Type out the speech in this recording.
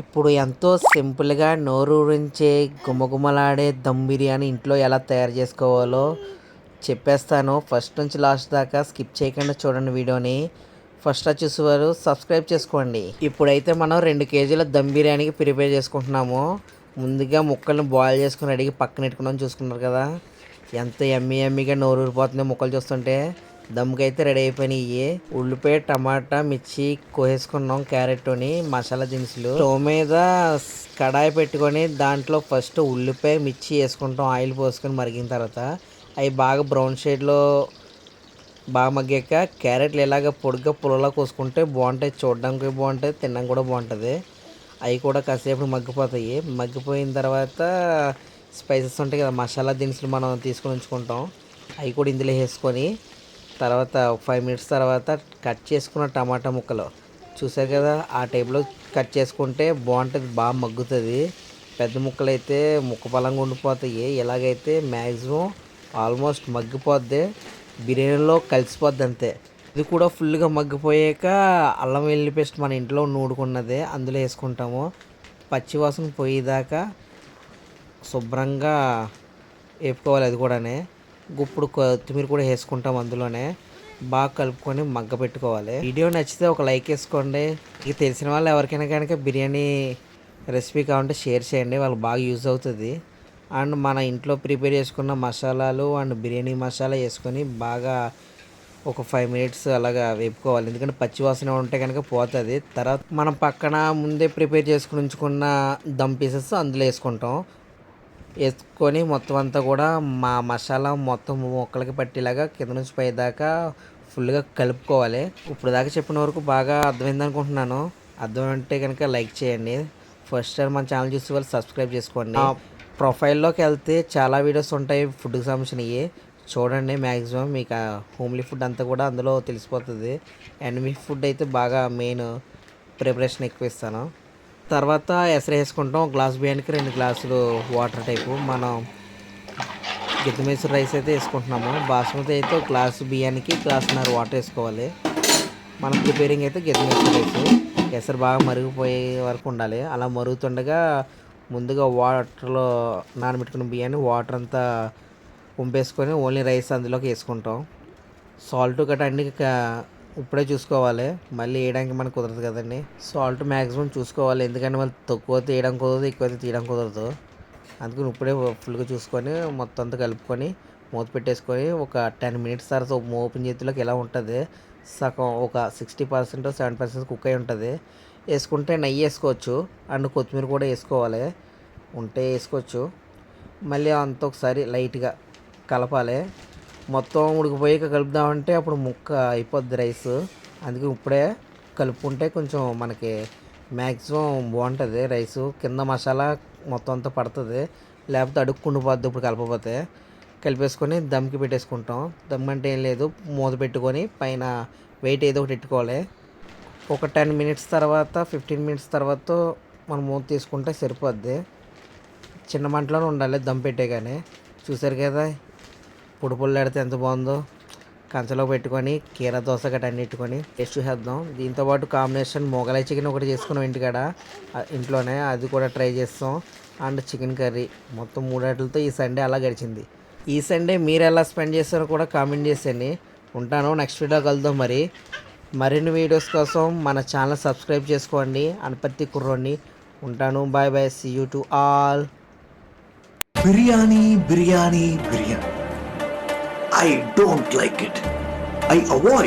ఇప్పుడు ఎంతో సింపుల్గా నోరూరించే గుమగుమలాడే దమ్ బిర్యానీ ఇంట్లో ఎలా తయారు చేసుకోవాలో చెప్పేస్తాను. ఫస్ట్ నుంచి లాస్ట్ దాకా స్కిప్ చేయకుండా చూడండి వీడియోని. ఫస్ట్ చూసేవారు సబ్స్క్రైబ్ చేసుకోండి. ఇప్పుడైతే మనం రెండు కేజీల దమ్ బిర్యానీకి ప్రిపేర్ చేసుకుంటున్నాము. ముందుగా ముక్కల్ని బాయిల్ చేసుకుని అడిగి పక్కన పెట్టుకున్నాం చూసుకున్నారు కదా. ఎంత ఎమ్మి ఎమ్మిగా నోరు ఊరిపోతుందో ముక్కలు చూస్తుంటే. దమ్కైతే రెడీ అయిపోయినాయి ఉల్లిపాయ టమాటా మిర్చి కోసేసుకున్నాం క్యారెట్ని మసాలా దినుసులు. స్టవ్ మీద కడాయి పెట్టుకొని దాంట్లో ఫస్ట్ ఉల్లిపాయ మిర్చి వేసుకుంటాం ఆయిల్ పోసుకొని మరిగిన తర్వాత. అవి బాగా బ్రౌన్ షేడ్లో బాగా మగ్గాక క్యారెట్లు ఇలాగ పొడిగా పుల్లలా కోసుకుంటే బాగుంటాయి. చూడడానికి బాగుంటాయి తినడం కూడా బాగుంటుంది. అవి కూడా కాసేపు మగ్గిపోతాయి. మగ్గిపోయిన తర్వాత స్పైసెస్ ఉంటాయి కదా మసాలా దినుసులు మనం తీసుకొని ఉంచుకుంటాం. అవి కూడా ఇందులో వేసుకొని తర్వాత ఫైవ్ మినిట్స్ తర్వాత కట్ చేసుకున్న టమాటా ముక్కలు. చూసారు కదా ఆ టైప్లో కట్ చేసుకుంటే బాగుంటుంది బాగా మగ్గుతుంది. పెద్ద ముక్కలు అయితే ముక్క బలంగా ఉండిపోతాయి. ఇలాగైతే మ్యాక్సిమం ఆల్మోస్ట్ మగ్గిపోద్ది. బిర్యానీలో కలిసిపోద్ది అంతే. ఇది కూడా ఫుల్గా మగ్గిపోయాక అల్లం వెల్లుల్లి పేస్ట్ మన ఇంట్లో నూడుకున్నదే. అందులో వేసుకుంటాము. పచ్చివాసన పోయేదాకా శుభ్రంగా వేపుకోవాలి అది కూడానే. ఇప్పుడు కొత్తిమీర కూడా వేసుకుంటాం అందులోనే. బాగా కలుపుకొని మగ్గ పెట్టుకోవాలి. వీడియో నచ్చితే ఒక లైక్ వేసుకోండి. ఇక తెలిసిన వాళ్ళు ఎవరికైనా కనుక బిర్యానీ రెసిపీ కావాలంటే షేర్ చేయండి. వాళ్ళకి బాగా యూజ్ అవుతుంది. అండ్ మన ఇంట్లో ప్రిపేర్ చేసుకున్న మసాలాలు అండ్ బిర్యానీ మసాలా వేసుకొని బాగా ఒక ఫైవ్ మినిట్స్ అలాగా వేపుకోవాలి. ఎందుకంటే పచ్చివాసన ఉంటే కనుక పోతుంది. తర్వాత మనం పక్కన ముందే ప్రిపేర్ చేసుకుని ఉంచుకున్న దమ్ పీసెస్ అందులో వేసుకుంటాం. వేసుకొని మొత్తం అంతా కూడా మా మసాలా మొత్తం మొక్కలకి పట్టేలాగా కింద నుంచి పైదాకా ఫుల్గా కలుపుకోవాలి. ఇప్పుడు దాకా చెప్పిన వరకు బాగా అర్థమైంది అనుకుంటున్నాను. అర్థమైంటే కనుక లైక్ చేయండి. ఫస్ట్ టైం మన ఛానల్ చూసి వాళ్ళు సబ్స్క్రైబ్ చేసుకోండి. ప్రొఫైల్లోకి వెళ్తే చాలా వీడియోస్ ఉంటాయి ఫుడ్కి సంబంధించినవి. చూడండి మ్యాక్సిమం మీకు హోమ్లీ ఫుడ్ అంతా కూడా అందులో తెలిసిపోతుంది. అండ్ మీ ఫుడ్ అయితే బాగా మెయిన్ ప్రిపరేషన్ ఎక్కువ ఇస్తాను. తర్వాత ఎసరు వేసుకుంటాం. గ్లాస్ బియ్యానికి రెండు గ్లాసులు వాటర్ టైపు. మనం గిద్దమేసరి రైస్ అయితే వేసుకుంటున్నాము. బాస్మతి అయితే గ్లాసు బియ్యానికి గ్లాసున్నర వాటర్ వేసుకోవాలి. మనం ప్రిపేరింగ్ అయితే గిద్దమేసరి రైస్. ఎసరు బాగా మరిగిపోయే వరకు ఉండాలి. అలా మరుగుతుండగా ముందుగా వాటర్లో నానబెట్టుకున్న బియ్యాన్ని వాటర్ అంతా పంపేసుకొని ఓన్లీ రైస్ అందులోకి వేసుకుంటాం. సాల్ట్ గట్రా అన్ని ఇప్పుడే చూసుకోవాలి. మళ్ళీ వేయడానికి మనకు కుదరదు కదండి. సాల్ట్ మ్యాక్సిమం చూసుకోవాలి. ఎందుకంటే మళ్ళీ తక్కువ తీయడం కుదరదు ఎక్కువ తీయడం కుదరదు. అందుకని ఇప్పుడే ఫుల్గా చూసుకొని మొత్తం అంతా కలుపుకొని మూత పెట్టేసుకొని ఒక టెన్ మినిట్స్ తర్వాత ఓపెన్ చేతిలోకి ఎలా ఉంటుంది? సగం ఒక sixty percent seven percent cook అయి ఉంటుంది. వేసుకుంటే నెయ్యి వేసుకోవచ్చు. అండ్ కొత్తిమీర కూడా వేసుకోవాలి. ఉంటే వేసుకోవచ్చు. మళ్ళీ అంత ఒకసారి లైట్గా కలపాలి. మొత్తం ఉడికిపోయాక కలుపుదామంటే అప్పుడు ముక్క అయిపోద్ది రైస్. అందుకే ఇప్పుడే కలుపుకుంటే కొంచెం మనకి మ్యాక్సిమం బాగుంటుంది రైస్. కింద మసాలా మొత్తం అంతా పడుతుంది. లేకపోతే అడుక్కుండిపోద్ది ఇప్పుడు కలపపోతే. కలిపేసుకొని దమ్కి పెట్టేసుకుంటాం. దమ్ అంటే ఏం లేదు మూత పెట్టుకొని పైన వెయిట్ ఏదో ఒకటి పెట్టుకోవాలి. ఒక టెన్ మినిట్స్ తర్వాత ఫిఫ్టీన్ మినిట్స్ తర్వాత మనం మూత తీసుకుంటే సరిపోద్ది. చిన్న మంటలోనే ఉండాలి దమ్ పెట్టే కానీ చూసారు కదా? పొడి పొల్లాడితే ఎంత బాగుందో. కంచలో పెట్టుకొని కీర దోశ గట్ట అన్నిట్టుకొని టేస్ట్ చేద్దాం దీంతో పాటు కాంబినేషన్ మొగలై చికెన్ ఒకటి చేసుకున్నాం ఇంటికాడ. ఇంట్లోనే అది కూడా ట్రై చేస్తాం. అండ్ చికెన్ కర్రీ మొత్తం మూడాటిలతో ఈ సండే అలా గడిచింది. ఈ సండే మీరు ఎలా స్పెండ్ చేస్తారో కూడా కామెంట్ చేసేయండి. ఉంటాను నెక్స్ట్ వీడియో కలుద్దాం మరి. మరిన్ని వీడియోస్ కోసం మన ఛానల్ సబ్స్క్రైబ్ చేసుకోండి. అనపర్తి కుర్రోని ఉంటాను. Bye bye see you to all biryani biryani biryani. I don't like it. I avoid